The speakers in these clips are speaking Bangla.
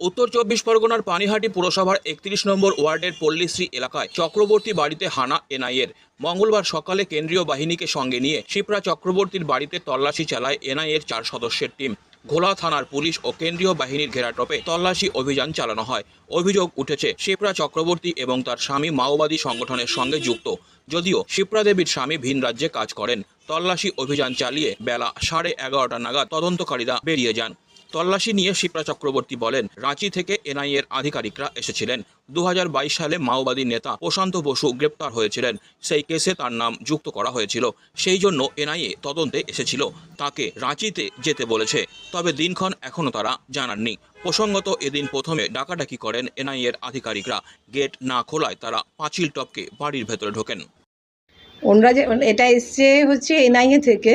উত্তর চব্বিশ পরগনার পানিহাটি পুরসভার একত্রিশ নম্বর ওয়ার্ডের পল্লীশ্রী এলাকায় চক্রবর্তী বাড়িতে হানা এনআইএর। মঙ্গলবার সকালে কেন্দ্রীয় বাহিনীকে সঙ্গে নিয়ে শিপ্রা চক্রবর্তীর বাড়িতে তল্লাশি চালায় এনআইএর চার সদস্যের টিম। ঘোলা থানার পুলিশ ও কেন্দ্রীয় বাহিনীর ঘেরাটোপে তল্লাশি অভিযান চালানো হয়। অভিযোগ উঠেছে, শিপ্রা চক্রবর্তী এবং তার স্বামী মাওবাদী সংগঠনের সঙ্গে যুক্ত। যদিও শিপ্রা দেবীর স্বামী ভিন রাজ্যে কাজ করেন। তল্লাশি অভিযান চালিয়ে বেলা সাড়ে এগারোটা নাগাদ তদন্তকারীরা বেরিয়ে যান। তল্লাশি নিয়ে শিপ্রা চক্রবর্তী বলেন রাঁচি থেকে এনআইএর আধিকারিকরা এসেছিলেন। দুই হাজার বাইশ সালে মাওবাদী নেতা প্রশান্ত বসু গ্রেপ্তার হয়েছিলেন। সেই কেসে তার নাম যুক্ত করা হয়েছিল। সেই জন্য এনআইএ তদন্তে এসেছিল। তাকে রাঁচিতে যেতে বলেছে। তবে দিনক্ষণ এখনও তারা জানাননি। প্রসঙ্গত এদিন প্রথমে ডাকাডাকি করেন এনআইএর আধিকারিকরা। গেট না খোলায় তারা পাঁচিল টপকে বাড়ির ভেতরে ঢোকেন। ওনরা যে এটা এসছে হচ্ছে এনআইএ থেকে।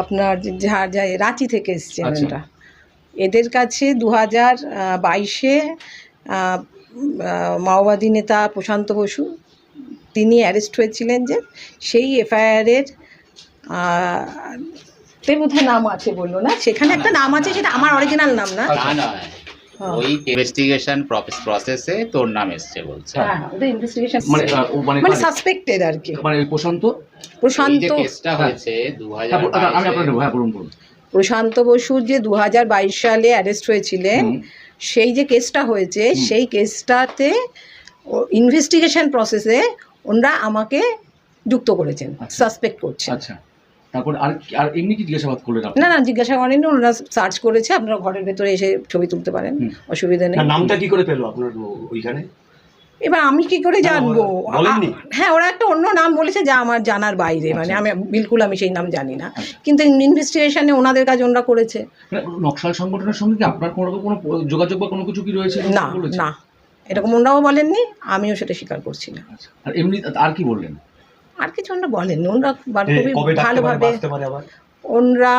আপনার রাঁচি থেকে এসছে আচ্ছা। এদের কাছে দু হাজার বাইশে মাওবাদী নেতা প্রশান্ত বসু তিনি অ্যারেস্ট হয়েছিলেন যে সেই এফআইআরের বোধহয় নাম আছে বলল না? সেখানে একটা নাম আছে সেটা আমার অরিজিনাল নাম না? হ্যাঁ। ওই ইনভেস্টিগেশন প্রসেসে তোর নাম এসছে বলছে। হ্যাঁ হ্যাঁ, ইনভেস্টিগেশন মানে মানে মানে সাসপেক্টেড আর কি। মানে প্রশান্ত? প্রশান্ত কেসটা হয়েছে হ্যাঁ, আমি হ্যাঁ বলুন বলুন। প্রশান্ত বসুর যে দু হাজার বাইশ সালে অ্যারেস্ট হয়েছিলেন সেই যে কেসটা হয়েছে সেই কেসটাতে ইনভেস্টিগেশন প্রসেসে ওনারা আমাকে যুক্ত করেছেন আচ্ছা। সাসপেক্ট করছেন। আচ্ছা। তারপর আর আর এমনি কি জিজ্ঞাসাবাদ করলেন না না জিজ্ঞাসা করেননি ওনারা সার্চ করেছে আপনারা ঘরের ভেতরে এসে ছবি তুলতে পারেন অসুবিধা নেই। নামটা কি করে পেল আপনার ওইখানে? এবার আমি কি করে জানব? হ্যাঁ ওরা একটা অন্য নাম বলেছে যা আমার জানার বাইরে মানে আচ্ছা। আমি বিলকুল আমি সেই নাম জানি না। আচ্ছা। কিন্তু ইনভেস্টিগেশনে ওনাদের কাজ ওনারা করেছে। নকশাল সংগঠনের সঙ্গে কি আপনার কোনো কোনো যোগাযোগ বা কোনো কিছু কি রয়েছে না না। এরকম ওনারাও বলেননি আমিও সেটা স্বীকার করছি না। আচ্ছা। আর এমনি আর কি বললেন? আর কিছু ওনারা বলেননি ওনারা খুবই ভালোভাবে ওনারা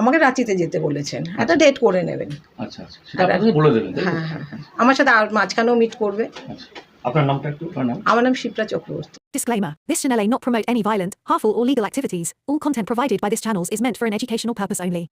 আমাকে রাঁচিতে যেতে বলেছেন একটা ডেট করে নেবেন আচ্ছা আচ্ছা বলে দেবেন হ্যাঁ হ্যাঁ হ্যাঁ আমার সাথে আর মাঝখানেও মিট করবে আচ্ছা আপনার নামটা একটু নাম আমার নাম Shipra Chakraborty Disclaimer This channel may not promote any violent, harmful, or legal activities. All content provided by this channel is meant for an educational purpose only.